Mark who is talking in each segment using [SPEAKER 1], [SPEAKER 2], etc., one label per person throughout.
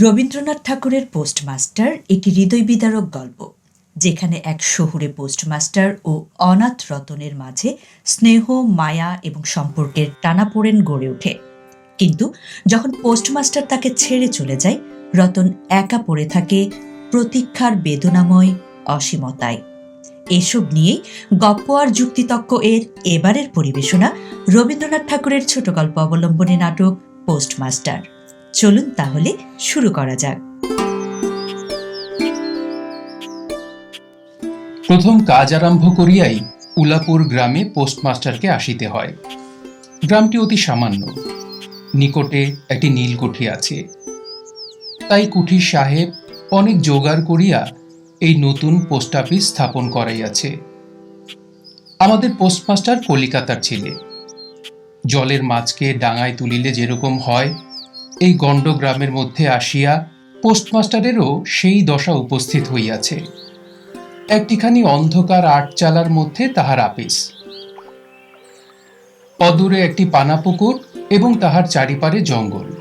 [SPEAKER 1] রবীন্দ্রনাথ ঠাকুরের পোস্টমাস্টার একটি হৃদয় বিদারক গল্প, যেখানে এক শহুরে পোস্টমাস্টার ও অনাথ রতনের মাঝে স্নেহ, মায়া এবং সম্পর্কের টানাপোড়েন গড়ে ওঠে। কিন্তু যখন পোস্টমাস্টার তাকে ছেড়ে চলে যায়, রতন একা পড়ে থাকে প্রতীক্ষার বেদনাময় অসীমতায়। এসব নিয়েই গপ্প আর যুক্তিতক্ক এর এবারের পরিবেশনা রবীন্দ্রনাথ ঠাকুরের ছোট গল্প অবলম্বনে নাটক পোস্টমাস্টার। চলুন তাহলে শুরু করা যাক।
[SPEAKER 2] প্রথম কাজ আরম্ভ করিয়াই উলাপুর গ্রামে পোস্টমাস্টারকে আসিতে হয়। গ্রামটি অতি সামান্য। নিকটে একটি নীলকুঠি আছে। তাই কুঠির সাহেব অনেক জোগাড় করিয়া এই নতুন পোস্ট অফিস স্থাপন করাইয়াছে। আমাদের পোস্টমাস্টার কলিকাতার ছেলে। জলের মাছকে ডাঙায় তুলিলে যেরকম হয় এই গণ্ড গ্রামের মধ্যে আসিয়া পোস্টমাস্টারেরও সেই দশা উপস্থিত হইয়াছে। একটিখানি অন্ধকার আটচালার মধ্যে তাহার আপিস। অদূরে একটি পানাপুকুর এবং তাহার চারিপারে জঙ্গল।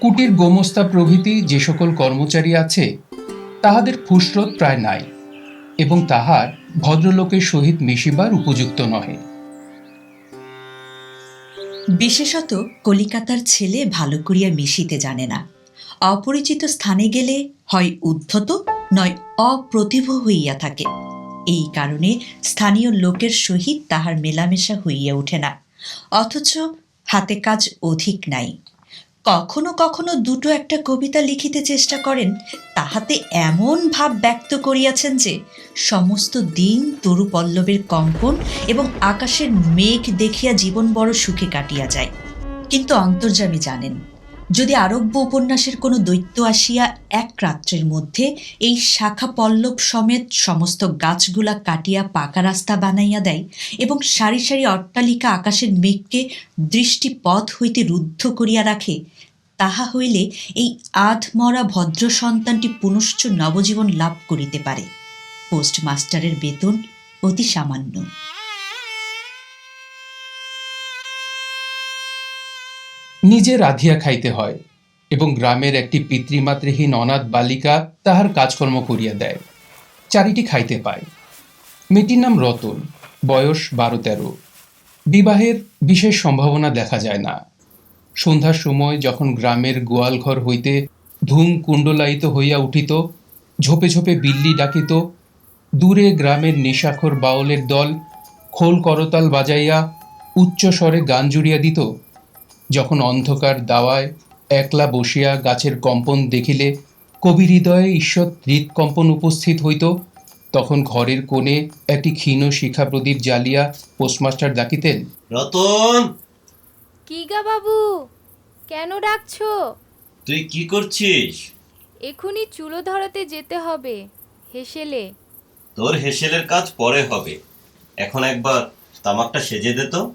[SPEAKER 2] কুটির গোমস্তা প্রভৃতি যে সকল কর্মচারী আছে, তাহাদের ফুসরত প্রায় নাই এবং তাহার ভদ্রলোকের সহিত মিশিবার উপযুক্ত নহে।
[SPEAKER 1] বিশেষত কলিকাতার ছেলে ভালো করিয়া মিশিতে জানে না। অপরিচিত স্থানে গেলে হয় উদ্ধত, নয় অপ্রতিভ হইয়া থাকে। এই কারণে স্থানীয় লোকের সহিত তাহার মেলামেশা হইয়া ওঠে না। অথচ হাতে কাজ অধিক নাই। কখনো কখনো দুটো একটা কবিতা লিখিতে চেষ্টা করেন, তাহাতে এমন ভাব ব্যক্ত করিয়াছেন যে, সমস্ত দিন তরু পল্লবের কম্পন এবং আকাশের মেঘ দেখিয়া জীবন বড় সুখে কাটিয়া যায়। কিন্তু অন্তর্যামী জানেন যদি আরব্য উপন্যাসের কোনো দৈত্য আসিয়া এক রাত্রের মধ্যে এই শাখা পল্লব সমেত সমস্ত গাছগুলা কাটিয়া পাকা রাস্তা বানাইয়া দেয় এবং সারি সারি অট্টালিকা আকাশের মেঘকে দৃষ্টিপথ হইতে রুদ্ধ করিয়া রাখে, তাহা হইলে এই আধমরা ভদ্র সন্তানটি পুনশ্চ নবজীবন লাভ করিতে পারে। পোস্টমাস্টারের বেতন অতি সামান্য।
[SPEAKER 2] নিজে রাধিয়া খাইতে হয় এবং গ্রামের একটি পিতৃমাতৃহীন অনাথ বালিকা তাহার কাজকর্ম করিয়া দেয়। চারিটি খাইতে পায়। মেয়েটির নাম রতন, বয়স বারো তেরো। বিবাহের বিশেষ সম্ভাবনা দেখা যায় না। সন্ধ্যার সময় যখন গ্রামের গোয়াল ঘর হইতে ধূম কুণ্ডলায়িত হইয়া উঠিত, ঝোপে ঝোপে বিল্লি ডাকিত, দূরে গ্রামের নিশাখর বাউলের দল খোল করতাল বাজাইয়া উচ্চ স্বরে গান জুড়িয়া দিত যখন অন্ধকার দাওয়ায় একলা বসিয়া গাছের কম্পন দেখিলে কবি হৃদয়ে ঈশ্বর হৃৎকম্পন উপস্থিত হইত তখন ঘরের কোণে একটি ক্ষীণ শিখা প্রদীপ জ্বালিয়া পোস্টমাস্টার ডাকিতেন
[SPEAKER 3] রতন!
[SPEAKER 4] কি গা বাবু? কেন ডাকছো?
[SPEAKER 3] তুই কি করছিস?
[SPEAKER 4] এখুনি চুলো ধরাতে যেতে হবে হেসেলে।
[SPEAKER 3] তোর হেসেলের কাজ পরে হবে। এখন একবার তামাকটা সেজে দে তো।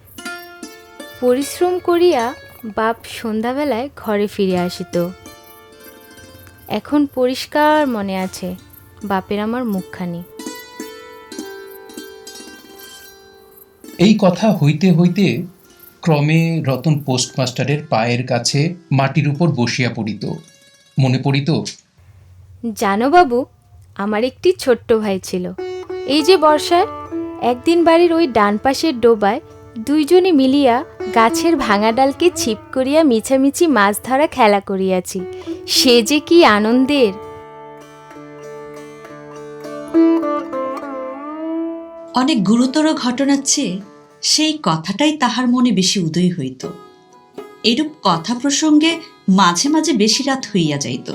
[SPEAKER 4] পরিশ্রম করিয়া বাপ সন্ধ্যাবেলায় ঘরে ফিরে আসিত। এখন পরিষ্কার মনে আছে বাপের আমার মুখখানি।
[SPEAKER 2] এই কথা হইতে হইতে ক্রমে রতন পোস্টমাস্টারের পায়ের কাছে মাটির উপর বসিয়া পড়িত। মনে পড়িত
[SPEAKER 4] জানো বাবু আমার একটি ছোট্ট ভাই ছিল। এই যে বর্ষায় একদিন বাড়ির ওই ডান পাশের ডোবায় দুইজনে মিলিয়া গাছের ভাঙা ডালকে ছিপ করিয়া মিছামিছি মাছ ধরা খেলা করিয়াছি। সে যে কি আনন্দের।
[SPEAKER 1] অনেক গুরুতর ঘটনার চেয়ে সেই কথাটাই তাহার মনে বেশি উদয় হইত। এরূপ কথা প্রসঙ্গে মাঝে মাঝে বেশি রাত হইয়া যাইত।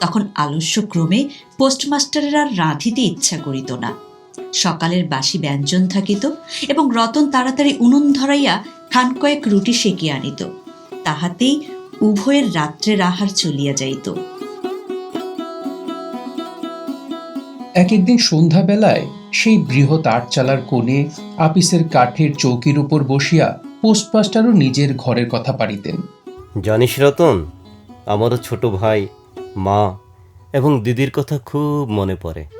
[SPEAKER 1] তখন আলস্য ক্রমে পোস্টমাস্টারের আর রাঁধিতে ইচ্ছা করিত না। সকালের বাসি ব্যঞ্জন থাকিত এবং রতন তাড়াতাড়ি উনুন ধরাইয়া খান কয়েক রুটি সেকিয়া আনিত। তাহাতেই উভয়ের রাত্রের আহার চলিয়া যাইত।
[SPEAKER 2] এক একদিন সন্ধ্যাবেলায় সেই বৃহৎ আটচালার কোণে আপিসের কাঠের চৌকির উপর বসিয়া পোস্টমাস্টারও নিজের ঘরের কথা পারিতেন
[SPEAKER 5] জানিস রতন আমারও ছোট ভাই মা এবং দিদির কথা খুব মনে পড়ে।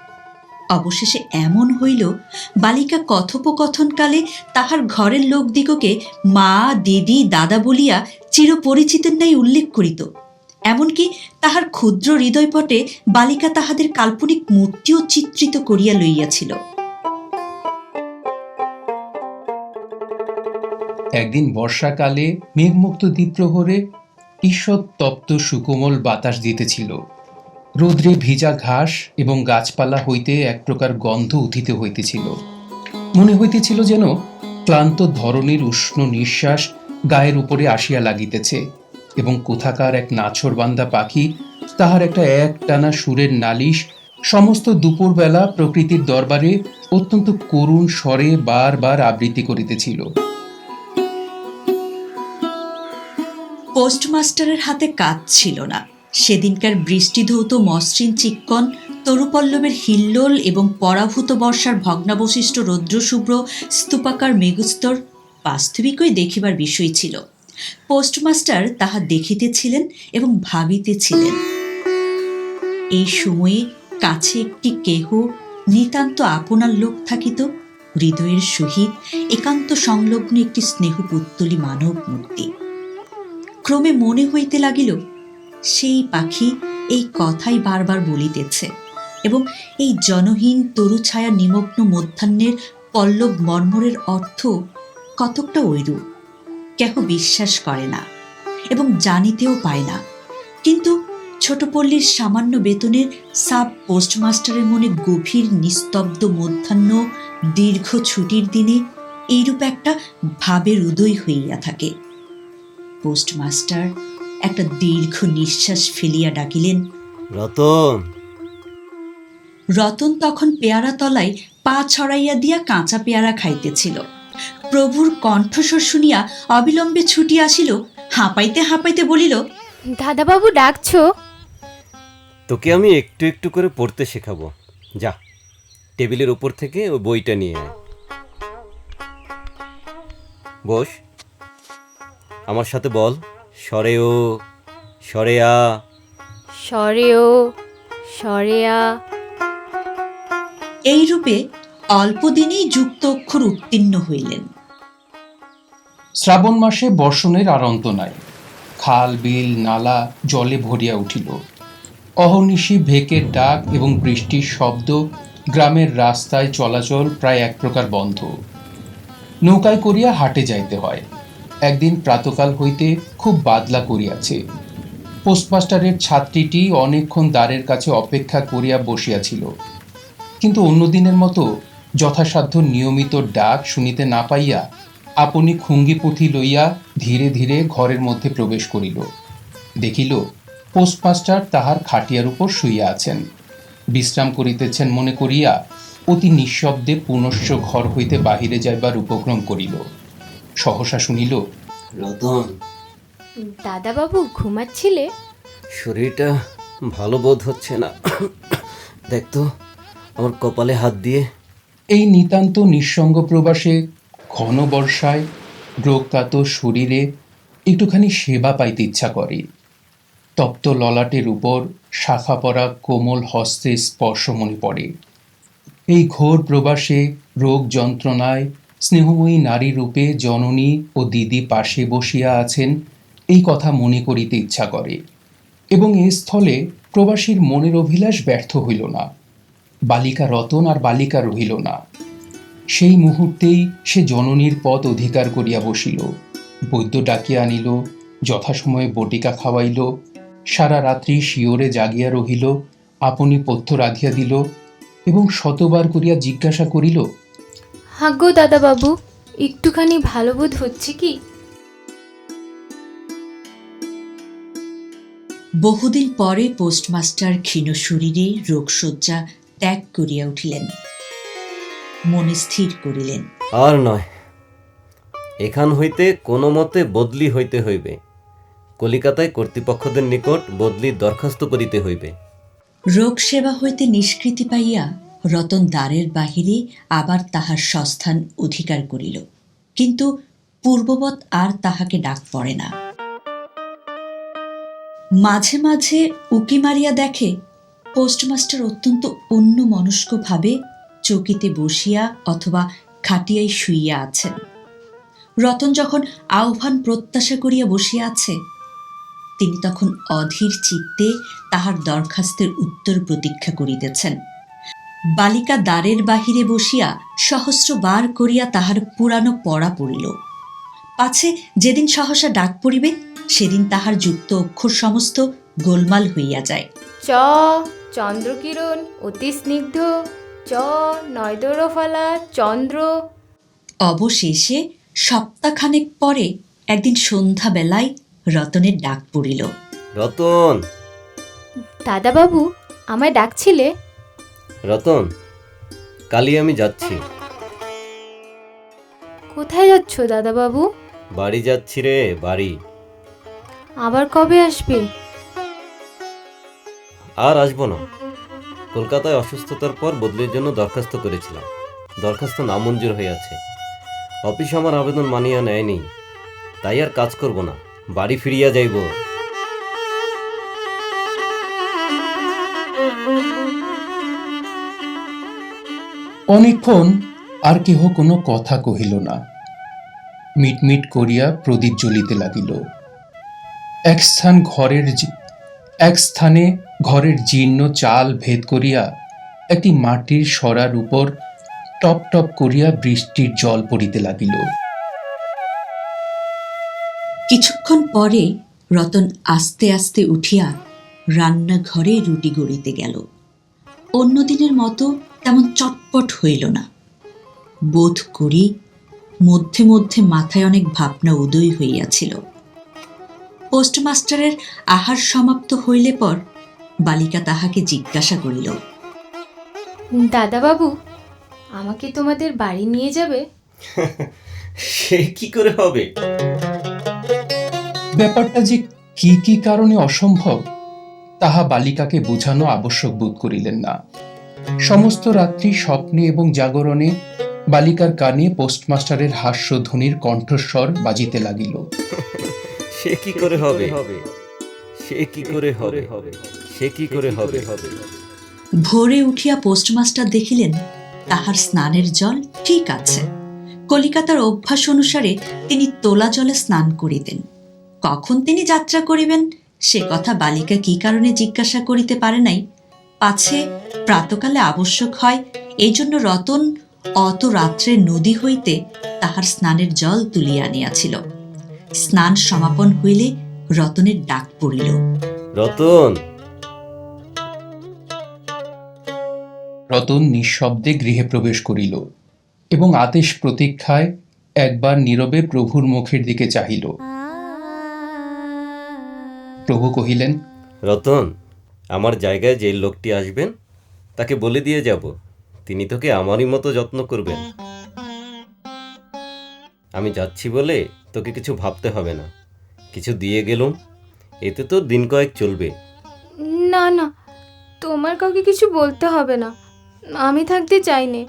[SPEAKER 1] অবশেষে এমন হইল, বালিকা কথোপকথনকালে তাহার ঘরের লোকদিগকে মা, দিদি, দাদা বলিয়া চিরপরিচিতের ন্যায় উল্লেখ করিত। এমনকি তাহার ক্ষুদ্র হৃদয়পটে বালিকা তাহাদের কাল্পনিক মূর্তিও চিত্রিত করিয়া লইয়াছিল।
[SPEAKER 2] একদিন বর্ষাকালে মেঘমুক্ত দ্বীপ্রহরে ঈশ্বর তপ্ত সুকোমল বাতাস দিতেছিল। রৌদ্রে ভিজা ঘাস এবং গাছপালা হইতে এক প্রকার গন্ধ উঠিতে হইতেছিল। মনে হইতেছিল যেন ক্লান্ত ধরনের উষ্ণ নিঃশ্বাস গায়ের উপরে আসিয়া লাগিতেছে এবং কোথাকার এক নাছরবান্দা পাখি তাহার একটা এক টানা সুরের নালিশ সমস্ত দুপুরবেলা প্রকৃতির দরবারে অত্যন্ত করুণ স্বরে বারবার আবৃত্তি করিতেছিল।
[SPEAKER 1] পোস্টমাস্টারের হাতে কাজ ছিল না। সেদিনকার বৃষ্টিধৌত মসৃণ চিক্কন, তরুপল্লবের হিল্লোল এবং পরাভূত বর্ষার ভগ্নাবশিষ্ট রৌদ্রশুভ্র স্তূপাকার মেঘস্তর বাস্তবিকই দেখিবার বিষয় ছিল। পোস্টমাস্টার তাহা দেখিতেছিলেন এবং ভাবিতেছিলেন। এই সময়ে কাছে একটি কেহ নিতান্ত আপনার লোক থাকিত, হৃদয়ের সহিত একান্ত সংলগ্ন একটি স্নেহপুত্তলি মানব মূর্তি ক্রমে মনে হইতে লাগিল সেই পাখি এই কথাই বারবার বলিতেছে এবং এই জনহীন তরুছায়া নিমগ্ন মধ্যাহ্নের পল্লব মর্মরের অর্থ কতকটা ঐরূপ? কেহ বিশ্বাস করে না এবং জানিতেও পায় না। কিন্তু ছোটপল্লীর সামান্য বেতনের সাব পোস্টমাস্টারের মনে গভীর নিস্তব্ধ মধ্যাহ্ন দীর্ঘ ছুটির দিনে এইরূপ একটা ভাবের উদয় হইয়া থাকে। পোস্টমাস্টার একটা দীর্ঘ নিঃশ্বাস ফেলিয়া ডাকিলেন।
[SPEAKER 5] রতন।
[SPEAKER 1] রতন তখন পেয়ারা তলায় পা ছড়াইয়া দিয়া কাঁচা পেয়ারা খাইতেছিল। প্রভুর কণ্ঠস্বর শুনিয়া অবিলম্বে ছুটি আসিল হাঁপাইতে হাঁপাইতে বলিল
[SPEAKER 4] দাদাবাবু ডাকছো?
[SPEAKER 5] তোকে আমি একটু একটু করে পড়তে শেখাবো। যা টেবিলের উপর থেকে ওই বইটা নিয়ে আয়। বস আমার সাথে বল। সরে ও সরে আ
[SPEAKER 4] সরেও সরেয়া।
[SPEAKER 1] এইরূপে অল্প দিনেই যুক্ত অক্ষর উত্তীর্ণ হইলেন।
[SPEAKER 2] শ্রাবণ মাসে বর্ষণের আর অন্ত নাই। খাল বিল নালা জলে ভরিয়া উঠিল। অহর্নিশি ভেকের ডাক এবং বৃষ্টির শব্দ গ্রামের রাস্তায় চলাচল প্রায় এক প্রকার বন্ধ। নৌকায় করিয়া হাটে যাইতে হয়। একদিন প্রাতকাল হইতে খুব বাদলা করিয়াছে। পোস্টমাস্টারের ছাত্রীটি অনেকক্ষণ দ্বারের কাছে অপেক্ষা করিয়া বসিয়াছিল। কিন্তু অন্যদিনের মতো যথাসাধ্য নিয়মিত ডাক শুনিতে না পাইয়া আপনি খুঙ্গি পুঁথি লইয়া ধীরে ধীরে ঘরের মধ্যে প্রবেশ করিল। দেখিল, পোস্টমাস্টার তাহার খাটিয়ার উপর শুইয়া আছেন। বিশ্রাম করিতেছেন মনে করিয়া অতি নিঃশব্দে পুনশ্চ ঘর হইতে বাহিরে যাইবার উপক্রম করিল। সহসা শুনিল
[SPEAKER 5] রতন।
[SPEAKER 4] দাদাবাবু ঘুমাচ্ছিলে?
[SPEAKER 5] শরীরটা ভালো বোধ হচ্ছে না। দেখ তো আমার কপালে হাত দিয়ে।
[SPEAKER 2] এই নিতান্ত নিঃসঙ্গ প্রবাসে ঘন বর্ষায় রোগকাতর শরীরে একটুখানি সেবা পাইতে ইচ্ছা করে। তপ্ত ললাটের উপর শাখা পরা কোমল হস্তে স্পর্শ মনে পড়ে। এই ঘোর প্রবাসে রোগ যন্ত্রণায় স্নেহময়ী নারী রূপে জননী ও দিদি পাশে বসিয়া আছেন, এই কথা মনে করিতে ইচ্ছা করে। এবং এ স্থলে প্রবাসীর মনের অভিলাষ ব্যর্থ হইল না। বালিকা রতন আর বালিকা রহিল না। সেই মুহূর্তেই সে জননীর পথ অধিকার করিয়া বসিল। বৈদ্য ডাকিয়া আনিল, যথাসময়ে বটিকা খাওয়াইল, সারা রাত্রি শিওরে জাগিয়া রহিল, আপনি পথ্য রাধিয়া দিল এবং শতবার করিয়া জিজ্ঞাসা করিল
[SPEAKER 4] হাগ্য দাদাবাবু একটুখানি ভালো বোধ হচ্ছে কি?
[SPEAKER 1] বহুদিন পরে পোস্টমাস্টার ক্ষীণ শরীরে রোগশয্যা ত্যাগ করিয়া উঠিলেন। মনে স্থির করিলেন।
[SPEAKER 5] আর নয় এখান হইতে কোনো মতে বদলি হইতে হইবে। কলিকাতায় কর্তৃপক্ষদের নিকট বদলির দরখাস্ত করিতে হইবে।
[SPEAKER 1] রোগ সেবা হইতে নিষ্কৃতি পাইয়া রতন দ্বারের বাহিরে আবার তাহার সস্থান অধিকার করিল। কিন্তু পূর্ববৎ আর তাহাকে ডাক পড়ে না। মাঝে মাঝে উকি মারিয়া দেখে পোস্টমাস্টার অত্যন্ত অন্য মনস্কভাবে চৌকিতে বসিয়া অথবা খাটিয়ায় শুইয়া আছেন। রতন যখন আহ্বান প্রত্যাশা করিয়া বসিয়া আছে, তিনি তখন অধীর চিত্তে তাহার দরখাস্তের উত্তর প্রতীক্ষা করিতেছেন। বালিকা দ্বারের বাহিরে বসিয়া সহস্রবার করিয়া তাহার পুরানো পড়া পড়িল। পাছে যেদিন সহসা ডাক পড়িবে সেদিন তাহার যুক্ত অক্ষর সমস্ত গোলমাল হইয়া যায়।
[SPEAKER 4] চ চন্দ্রকিরণ অতি স্নিগ্ধ। চ নয়দরফলা চন্দ্র।
[SPEAKER 1] অবশেষে সপ্তাহখানেক পরে একদিন সন্ধ্যাবেলায় রতনের ডাক পড়িল।
[SPEAKER 5] রতন!
[SPEAKER 4] দাদাবাবু আমায় ডাকছিলে?
[SPEAKER 5] রতন কালি আমি যাচ্ছি।
[SPEAKER 4] কোথায় যাচ্ছ দাদাবাবু?
[SPEAKER 5] বাড়ি যাচ্ছি রে বাড়ি।
[SPEAKER 4] আবার কবে আসবে?
[SPEAKER 5] আর আসব না। কলকাতায় অসুস্থতার পর বদলির জন্য দরখাস্ত করেছিলাম। দরখাস্ত নামঞ্জুর হয়ে আছে। অফিস আমার আবেদন মানিয়া নেয়নি। তাই আর কাজ করব না। বাড়ি ফিরিয়া যাইব।
[SPEAKER 2] অনেকক্ষণ আর কেহ কোনো কথা কহিল না। মিটমিট করিয়া প্রদীপ জ্বলিতে লাগিল। এক স্থান ঘরের এক স্থানে ঘরের জীর্ণ চাল ভেদ করিয়া একটি মাটির সরার উপর টপ টপ করিয়া বৃষ্টির জল পড়িতে লাগিল।
[SPEAKER 1] কিছুক্ষণ পরে রতন আস্তে আস্তে উঠিয়া রান্নাঘরে রুটি গড়িতে গেল। অন্যদিনের মতো তেমন চটপট হইল না। বোধ করি মধ্যে মধ্যে মাথায় অনেক ভাবনা উদয় হইয়াছিল। পোস্টমাস্টারের আহার সমাপ্ত হইলে পর বালিকা তাহাকে জিজ্ঞাসা করিল
[SPEAKER 4] দাদাবাবু আমাকে তোমাদের বাড়ি নিয়ে যাবে?
[SPEAKER 5] সে কি করে হবে?
[SPEAKER 2] ব্যাপারটা যে কি কি কারণে অসম্ভব তাহা বালিকাকে বোঝানো আবশ্যক বোধ করিলেন না। সমস্ত রাত্রি স্বপ্নে এবং জাগরণে বালিকার কানে পোস্টমাস্টারের হাস্যধ্বনির কণ্ঠস্বর বাজিতে লাগিল।
[SPEAKER 5] সে কি করে হবে? সে কি করে হবে? সে কি করে হবে?
[SPEAKER 1] ভোরে উঠিয়া পোস্টমাস্টার দেখিলেন তাহার স্নানের জল ঠিক আছে। কলিকাতার অভ্যাস অনুসারে তিনি তোলা জলে স্নান করিতেন। কখন তিনি যাত্রা করিবেন সে কথা বালিকা কি কারণে জিজ্ঞাসা করিতে পারে নাই পাছে প্রাতকালে আবশ্যক হয়। এই জন্য রতন অত রাত্রে নদী হইতে তাহার স্নানের জল তুলিয়া আনিয়াছিল। স্নান সমাপন হইলে রতনের ডাক পড়িল।
[SPEAKER 5] রতন!
[SPEAKER 2] রতন নিঃশব্দে গৃহে প্রবেশ করিল এবং আদেশ প্রতীক্ষায় একবার নীরবে প্রভুর মুখের দিকে চাহিল। প্রভু কহিলেন
[SPEAKER 5] রতন! আমার জায়গায় যে লোকটি আসবেন তাকে বলে দিয়ে যাব। তিনি তোকে আমারই মতো যত্ন করবেন। আমি যাচ্ছি বলে তোকে কিছু ভাবতে হবে না। কিছু দিয়ে গেলুম। এতে তো দিন কয়েক চলবে।
[SPEAKER 4] না না তোমার কাউকে কিছু বলতে হবে না। আমি থাকতে চাইনে।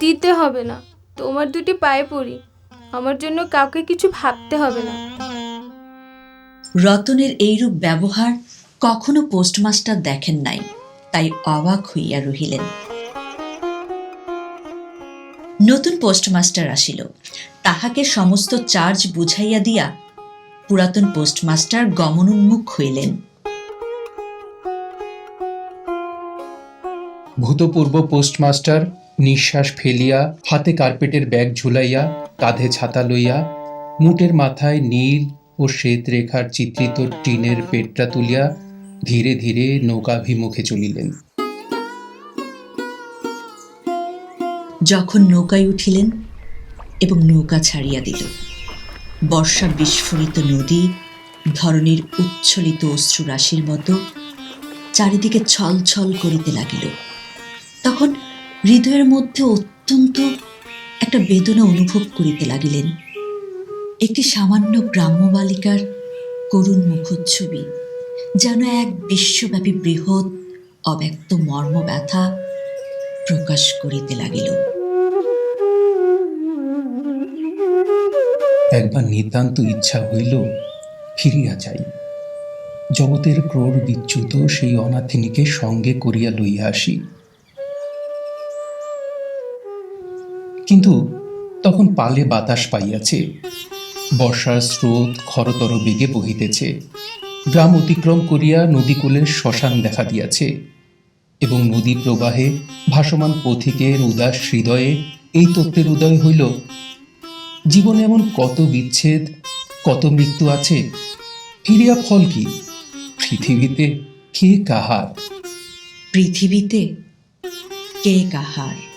[SPEAKER 4] দিতে হবে না। তোমার দুটি পায়ে পড়ি। আমার জন্য কাউকে কিছু ভাবতে হবে না।
[SPEAKER 1] রতনের এইরূপ ব্যবহার কখনো পোস্টমাস্টার দেখেন নাই, তাই অবাক হইয়া রহিলেন। নতুন পোস্টমাস্টার আসিল। তাহাকে সমস্ত চার্জ বুঝাইয়া দিয়া পুরাতন পোস্টমাস্টার গমনোন্মুখ হইলেন।
[SPEAKER 2] ভূতপূর্ব পোস্টমাস্টার নিঃশ্বাস ফেলিয়া, হাতে কার্পেটের ব্যাগ ঝুলাইয়া, কাঁধে ছাতা লইয়া, মুটের মাথায় নীল ও শ্বেত রেখার চিত্রিত টিনের পেটটা তুলিয়া ধীরে ধীরে নৌকাভিমুখে চলিলেন।
[SPEAKER 1] যখন নৌকায় উঠিলেন এবং নৌকা ছাড়িয়া দিল, বর্ষা বিস্ফোরিত নদী ধরনের উচ্ছ্বলিত অশ্রুরাশির মতো চারিদিকে ছলছল করিতে লাগিল। তখন হৃদয়ের মধ্যে অত্যন্ত একটা বেদনা অনুভব করিতে লাগিলেন। একটি সামান্য গ্রাম্য বালিকার করুণ মুখচ্ছবি যেন এক বিশ্বব্যাপী বৃহৎ অব্যক্ত মর্ম ব্যথা প্রকাশ করিতে লাগিল।
[SPEAKER 2] একবার নিতান্ত ইচ্ছা হইল ফিরিয়া যাই। জগতের ক্রোড় বিচ্যুত সেই অনাথিনীকে সঙ্গে করিয়া লইয়া আসি। কিন্তু তখন পালে বাতাস পাইয়াছে, বর্ষার স্রোত খরতর বেগে বহিতেছে। গ্রাম অতিক্রম করিয়া নদীকূলের শ্মশান দেখা দিয়াছে এবং নদী প্রবাহে ভাসমান পথিকের উদাস হৃদয়ে এই তত্ত্বের উদয় হইল, জীবনে এমন কত বিচ্ছেদ, কত মৃত্যু আছে, ফিরিয়া ফল কি? পৃথিবীতে কে কাহার?
[SPEAKER 1] পৃথিবীতে কে কাহার?